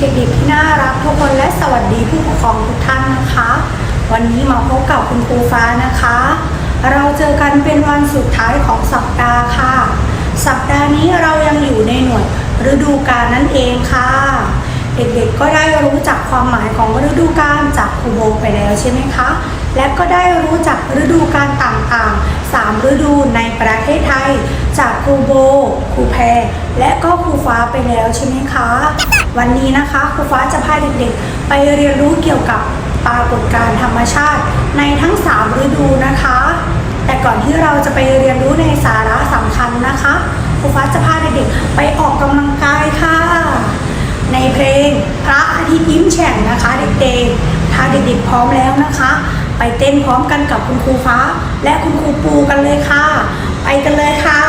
เด็กๆที่น่ารักทุกคนและสวัสดีผู้ปกครองทุกท่านนะคะ วันนี้มาพบกับคุณครูฟ้านะคะ เราเจอกันเป็นวันสุดท้ายของสัปดาห์ค่ะ สัปดาห์นี้เรายังอยู่ในหน่วยฤดูกาลนั่นเองค่ะ เด็กๆก็ได้รู้จักความหมายของฤดูกาลจากครูโบไปแล้วใช่ไหมคะ และก็ได้รู้จักฤดูกาลต่างๆ 3 ฤดูในประเทศไทย จากครูโบ ครูแพร และก็ครูฟ้าไปแล้วใช่ไหมคะ วันนี้นะคะครูฟ้าจะพาเด็กๆ ไปเรียนรู้เกี่ยวกับปรากฏการณ์ธรรมชาติในทั้ง 3 ฤดูนะคะ แต่ก่อนที่เราจะไปเรียนรู้ในสาระสำคัญนะคะครูฟ้าจะพาเด็กๆไปออกกำลังกายค่ะ ในเพลงพระอาทิตย์ยิ้มแฉ่งนะคะเด็กๆถ้าเด็กๆพร้อมแล้วนะคะ ไปเต้นพร้อมกันกับคุณครูฟ้า และคุณครูปูกันเลยค่ะ ไปกันเลยค่ะ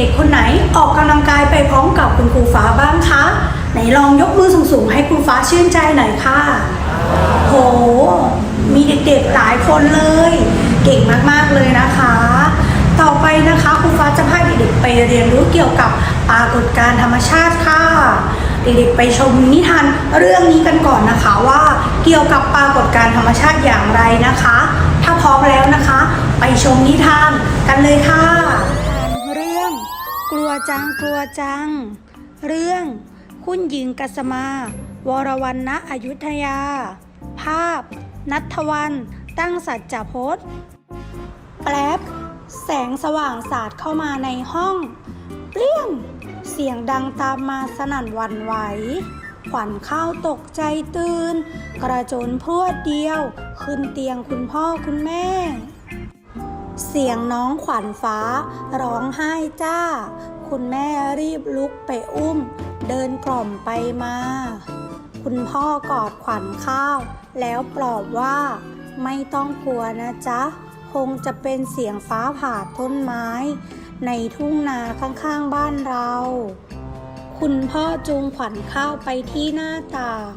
ด็กๆ คนไหนออกกำลังกายไปพร้อมกับคุณครูฟ้าบ้างคะ ไหนลองยกมือสูงๆ ให้ครูฟ้าชื่นใจหน่อยค่ะ โห มีเด็กๆหลายคนเลย เก่งมากๆเลยนะคะ ต่อไปนะคะครูฟ้าจะพาเด็กๆไปเรียนรู้เกี่ยวกับปรากฏการณ์ธรรมชาติค่ะ เด็กๆไปชมนิทานเรื่องนี้กันก่อนนะคะว่า เกี่ยวกับปรากฏการณ์ธรรมชาติอย่างไรนะคะ ถ้าพร้อมแล้วนะคะ ไปชมนิทานกันเลยค่ะเรื่อง กลัวจังกลัวจัง เรื่องคุณหญิงกัสมา วรวรรณอยุธยา ภาพ นัทวันตั้งสัจจพจน์ แป๊บแสงสว่างสาดเข้ามาในห้อง เปรี้ยง เสียงดังตามมาสนั่นวันไหว ขวัญข้าวตกใจตื่น กระโจนพรวดเดียว ขึ้นเตียงคุณพ่อคุณแม่ เสียงน้องขวัญฟ้า ร้องไห้จ้า คุณแม่รีบลุกไปอุ้ม เดินกล่อมไปมา คุณพ่อกอดขวัญข้าว แล้วปลอบว่า ไม่ต้องกลัวนะจ๊ะ คงจะเป็นเสียงฟ้าผ่าต้นไม้ ในทุ่งนาข้างๆบ้านเรา คุณพ่อจูงขวัญข้าวไปที่หน้าต่าง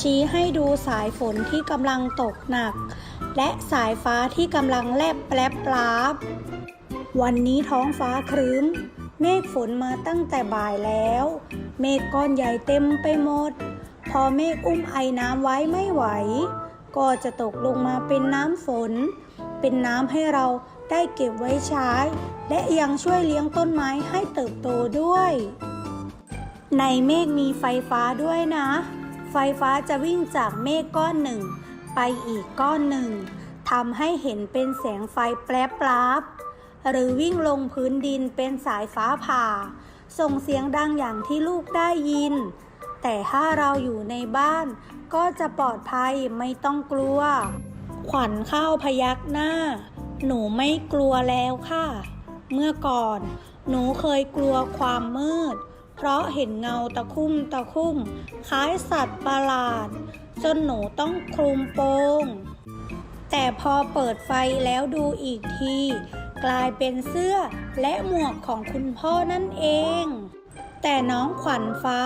ชี้ให้ดูสายฝนที่กำลังตกหนัก และสายฟ้าที่กำลังแลบแปลบปลาบ วันนี้ท้องฟ้าครึ้ม เมฆฝนมาตั้งแต่บ่ายแล้ว เมฆก้อนใหญ่เต็มไปหมด พอเมฆอุ้มไอน้ำไว้ไม่ไหว ก็จะตกลงมาเป็นน้ำฝน เป็นน้ำให้เราได้เก็บไว้ใช้ และยังช่วยเลี้ยงต้นไม้ให้เติบโตด้วย ในเมฆมีไฟฟ้าด้วยนะ ไฟฟ้าจะวิ่งจากเมฆก้อนหนึ่ง ไปอีกก้อนหนึ่งทำให้เห็นเป็นแสงไฟแปรปราบหรือวิ่งลงพื้นดินเป็นสายฟ้าผ่า ส่งเสียงดังอย่างที่ลูกได้ยิน แต่ถ้าเราอยู่ในบ้าน ก็จะปลอดภัยไม่ต้องกลัว ขวัญเข้าพยักหน้า หนูไม่กลัวแล้วค่ะ เมื่อก่อน หนูเคยกลัวความมืด เพราะเห็นเงาตะคุ่มตะคุ่มคล้ายสัตว์ประหลาด จนหนูต้องคลุมโปง แต่พอเปิดไฟแล้วดูอีกที กลายเป็นเสื้อและหมวกของคุณพ่อนั่นเอง แต่น้องขวัญฟ้า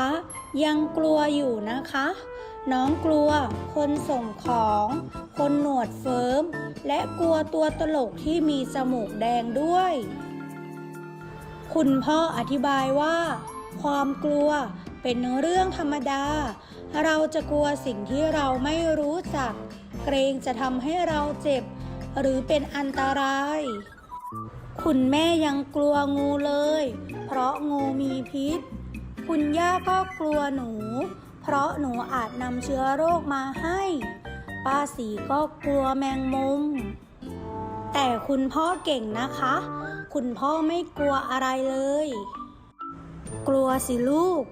ยังกลัวอยู่นะคะ น้องกลัวคนส่งของ คนหนวดเฟิร์ม และกลัวตัวตลกที่มีจมูกแดงด้วย คุณพ่ออธิบายว่า ความกลัวเป็นเรื่องธรรมดา เราจะกลัวสิ่งที่เราไม่รู้จัก เกรงจะทำให้เราเจ็บ หรือเป็นอันตราย คุณแม่ยังกลัวงูเลย เพราะงูมีพิษ คุณย่าก็กลัวหนู เพราะหนูอาจนำเชื้อโรคมาให้ ป้าสีก็กลัวแมงมุม แต่คุณพ่อเก่งนะคะ คุณพ่อไม่กลัวอะไรเลย กลัวสิลูก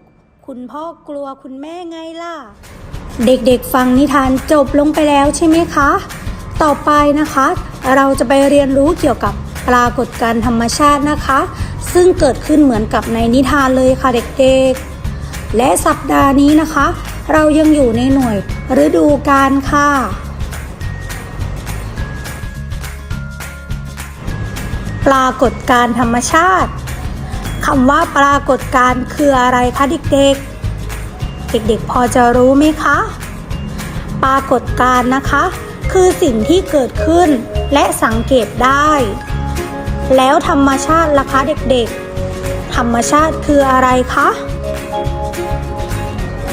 คุณพ่อกลัวคุณแม่ไงล่ะ เด็กๆฟังนิทานจบลงไปแล้วใช่ไหมคะ ต่อไปนะคะ เราจะไปเรียนรู้เกี่ยวกับปรากฏการธรรมชาตินะคะ ซึ่งเกิดขึ้นเหมือนกับในนิทานเลยค่ะเด็กๆ และสัปดาห์นี้นะคะ เรายังอยู่ในหน่วยฤดูกาลค่ะปรากฏการธรรมชาติ คำว่าปรากฏการณ์คืออะไรคะเด็กๆ เด็กๆพอจะรู้ไหมคะ ปรากฏการณ์นะคะ คือสิ่งที่เกิดขึ้นและสังเกตได้ แล้วธรรมชาติล่ะคะเด็กๆ ธรรมชาติคืออะไรคะ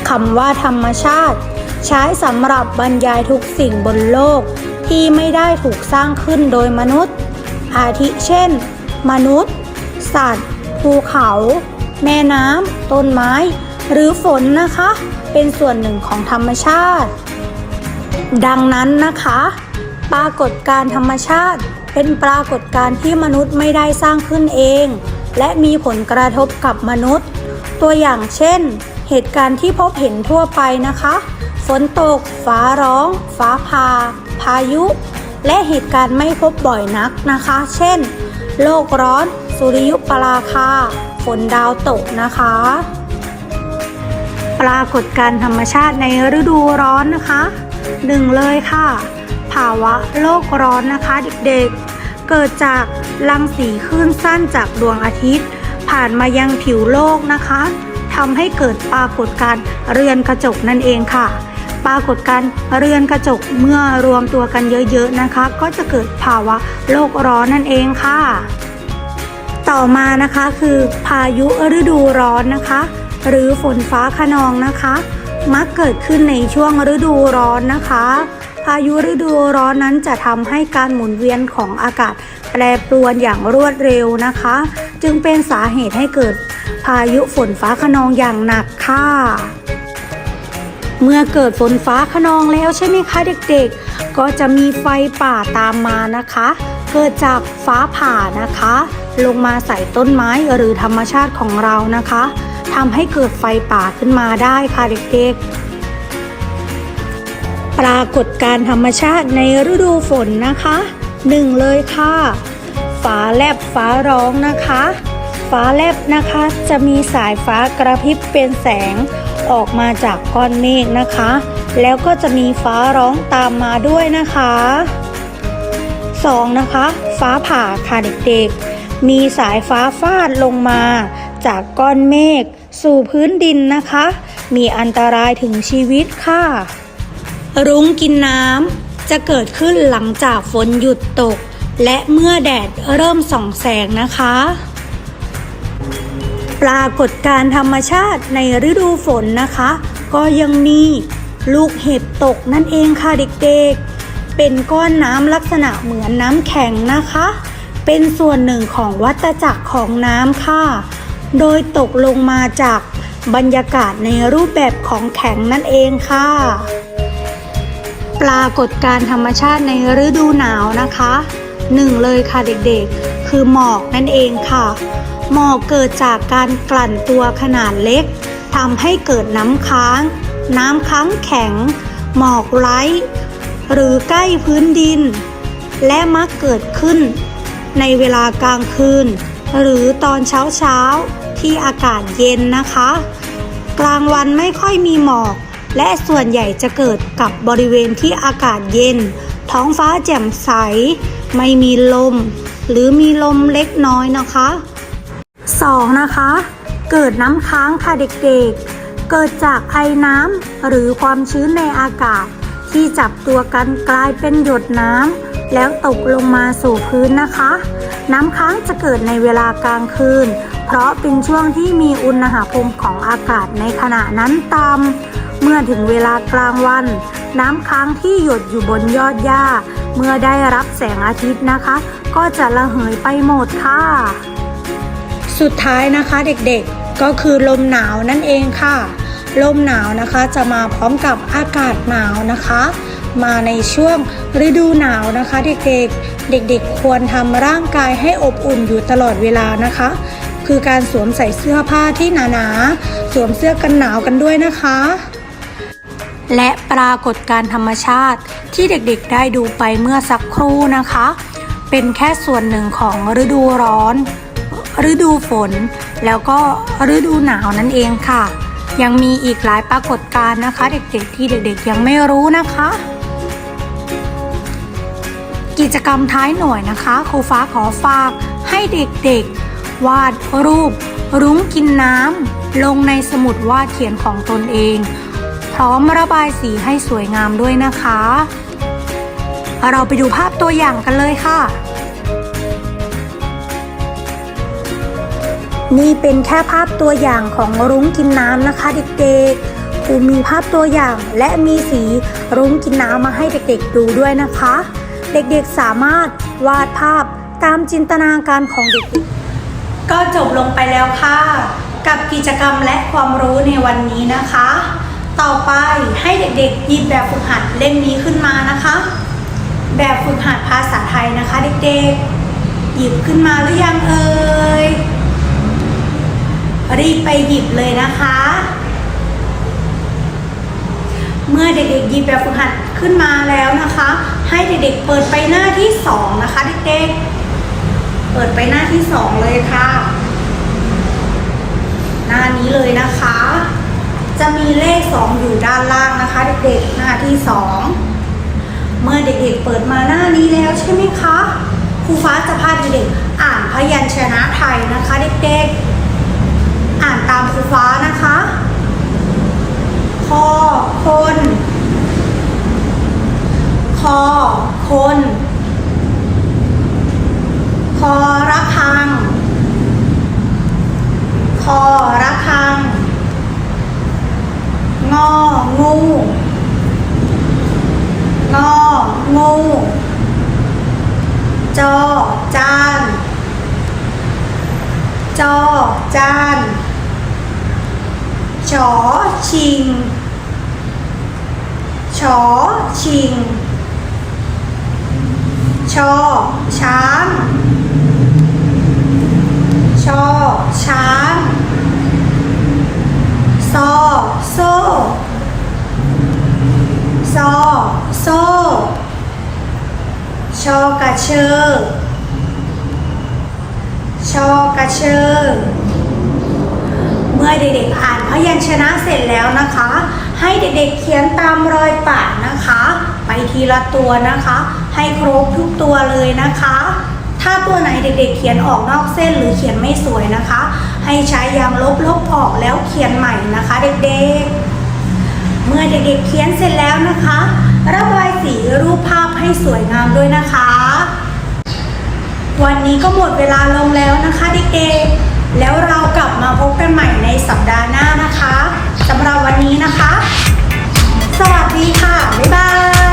คำว่าธรรมชาติ ใช้สำหรับบรรยายทุกสิ่งบนโลกที่ไม่ได้ถูกสร้างขึ้นโดยมนุษย์ อาทิเช่น มนุษย์ สัตว์ ภูเขา แม่น้ำต้นไม้ หรือฝนนะคะ เป็นส่วนหนึ่งของธรรมชาติ ดังนั้นนะคะ ปรากฏการธรรมชาติ เป็นปรากฏการที่มนุษย์ไม่ได้สร้างขึ้นเอง และมีผลกระทบกับมนุษย์ ตัวอย่างเช่น เหตุการณ์ที่พบเห็นทั่วไปนะคะ ฝนตก ฟ้าร้อง ฟ้าผ่าพายุ และเหตุการณ์ไม่พบบ่อยนักนะคะ เช่น โลกร้อน สุริยุปราคา ฝนดาวตกนะคะ ปรากฏการธรรมชาติในฤดูร้อนนะคะหนึ่งเลยค่ะ ภาวะโลกร้อนนะคะเด็กๆ เกิดจากรังสีคลื่นสั้นจากดวงอาทิตย์ ผ่านมายังผิวโลกนะคะทำให้เกิดปรากฏการณ์เรือนกระจกนั่นเองค่ะ ปรากฏการเรือนกระจกเมื่อรวมตัวกันเยอะๆนะคะ ก็จะเกิดภาวะโลกร้อนนั่นเองค่ะ ต่อมานะคะคือพายุฤดูร้อนนะคะ หรือฝนฟ้าขนองนะคะ มักเกิดขึ้นในช่วงฤดูร้อนนะคะ พายุฤดูร้อนนั้นจะทำให้การหมุนเวียนของอากาศแปรปรวนอย่างรวดเร็วนะคะ จึงเป็นสาเหตุให้เกิดพายุฝนฟ้าขนองอย่างหนักค่ะ เมื่อเกิดฝนฟ้าขนองแล้วใช่ไหมคะเด็กๆ ก็จะมีไฟป่าตามมานะคะ เกิดจากฟ้าผ่านะคะ ลงมาใส่ต้นไม้หรือธรรมชาติของเรานะคะทำให้เกิดไฟป่าขึ้นมาได้ค่ะเด็กๆปรากฏการธรรมชาติในฤดูฝนนะคะหนึ่งเลยค่ะฟ้าแลบฟ้าร้องนะคะ ฟ้าแลบนะคะจะมีสายฟ้ากระพริบเป็นแสง ออกมาจากก้อนเมฆนะคะ แล้วก็จะมีฟ้าร้องตามมาด้วยนะคะ 2. นะคะ ฟ้าผ่าค่ะเด็กๆ มีสายฟ้าฟาดลงมาจากก้อนเมฆสู่พื้นดินนะคะ มีอันตรายถึงชีวิตค่ะ รุ้งกินน้ำจะเกิดขึ้นหลังจากฝนหยุดตก และเมื่อแดดเริ่มส่องแสงนะคะ ปรากฏการธรรมชาติในฤดูฝนนะคะ ก็ยังมีลูกเห็บตกนั่นเองค่ะเด็กๆ เป็นก้อนน้ำลักษณะเหมือนน้ำแข็งนะคะ เป็นส่วนหนึ่งของวัฏจักรของน้ำค่ะ โดยตกลงมาจากบรรยากาศในรูปแบบของแข็งนั่นเองค่ะ ปรากฏการธรรมชาติในฤดูหนาวนะคะหนึ่งเลยค่ะเด็กๆ คือหมอกนั่นเองค่ะ หมอกเกิดจากการกลั่นตัวขนาดเล็กทำให้เกิดน้ำค้าง น้ำค้างแข็ง หมอกไร้ หรือใกล้พื้นดิน และมักเกิดขึ้น ในเวลากลางคืน หรือตอนเช้าเช้าที่อากาศเย็นนะคะ กลางวันไม่ค่อยมีหมอก และส่วนใหญ่จะเกิดกับบริเวณที่อากาศเย็น ท้องฟ้าแจ่มใส ไม่มีลม หรือมีลมเล็กน้อยนะคะ 2. นะคะ เกิดน้ำค้างค่ะเด็กๆ เกิดจากไอน้ำหรือความชื้นในอากาศ ที่จับตัวกันกลายเป็นหยดน้ำแล้วตกลงมาสู่พื้นนะคะ น้ำค้างจะเกิดในเวลากลางคืน เพราะเป็นช่วงที่มีอุณหภูมิของอากาศในขณะนั้นต่ำเมื่อถึงเวลากลางวัน น้ำค้างที่หยดอยู่บนยอดหญ้า เมื่อได้รับแสงอาทิตย์นะคะ ก็จะระเหยไปหมดค่ะ สุดท้ายนะคะเด็กๆก็คือลมหนาวนั่นเองค่ะ ลมหนาวนะคะจะมาพร้อมกับอากาศหนาวนะคะ มาในช่วงฤดูหนาวนะคะเด็กๆเด็กๆควรทำร่างกายให้อบอุ่นอยู่ตลอดเวลานะคะ คือการสวมใส่เสื้อผ้าที่หนาๆสวมเสื้อกันหนาวกันด้วยนะคะ และปรากฏการธรรมชาติที่เด็กๆได้ดูไปเมื่อสักครู่นะคะ เป็นแค่ส่วนหนึ่งของฤดูร้อน ฤดูฝน แล้วก็ฤดูหนาวนั่นเองค่ะ ยังมีอีกหลายปรากฏการณ์นะคะ เด็กๆที่เด็กๆยังไม่รู้นะคะ กิจกรรมท้ายหน่วยนะคะครูฟ้าขอฝากให้เด็กๆ วาดรูป รุ้งกินน้ำลงในสมุดวาดเขียนของตนเอง พร้อมระบายสีให้สวยงามด้วยนะคะ เราไปดูภาพตัวอย่างกันเลยค่ะ นี่เป็นแค่ภาพตัวอย่างของรุ้งกินน้ำนะคะเด็กๆครูมีภาพตัวอย่างและมีสีรุ้งกินน้ำมาให้เด็กๆดูด้วยนะคะ เด็กๆสามารถวาดภาพตามจินตนาการของเด็กๆ ก็จบลงไปแล้วค่ะ กับกิจกรรมและความรู้ในวันนี้นะคะ ต่อไปให้เด็กๆหยิบแบบฝึกหัดเล่มนี้ขึ้นมานะคะ แบบฝึกหัดภาษาไทยนะคะ เด็กๆ หยิบขึ้นมาหรือยังเอ่ย รีบไปหยิบเลยนะคะ เมื่อเด็กๆหยิบแบบฝึกหัดขึ้นมาแล้วนะคะ ให้เด็กๆเปิดไปหน้าที่สองนะคะเด็กๆ เปิดไปหน้าที่สองเลยค่ะ หน้านี้เลยนะคะ จะมีเลขสองอยู่ด้านล่างนะคะ เด็กๆหน้าที่สองเมื่อเด็กๆเปิดมาหน้านี้แล้วใช่ไหมคะครูฟ้าจะพาเด็กๆอ่านพยัญชนะไทยนะคะ เด็กๆ อ่านตามครูฟ้านะคะคอคนคอคนคอระฆังคอระฆัง งองูงองูจอจาน จอจานชอชิงชอชิงชอช้างชอช้างซอโซ่ซอโซ่ชอกระเชอ ชอกระเชอเมื่อเด็กๆอ่านพยัญชนะเสร็จแล้วนะคะ ให้เด็กๆเขียนตามรอยปากนะคะ ไปทีละตัวนะคะ ให้ครบทุกตัวเลยนะคะ ถ้าตัวไหนเด็กๆ เขียนออกนอกเส้นหรือเขียนไม่สวยนะคะ ให้ใช้ยางลบลบออกแล้วเขียนใหม่นะคะ เด็กๆ เมื่อเด็กๆเขียนเสร็จแล้วนะคะ ระบายสีรูปภาพให้สวยงามด้วยนะคะ วันนี้ก็หมดเวลาลงแล้วนะคะเด็กๆ แล้วเรากลับมาพบกันใหม่ในสัปดาห์หน้านะคะสำหรับวันนี้นะคะ สวัสดีค่ะ บ๊ายบาย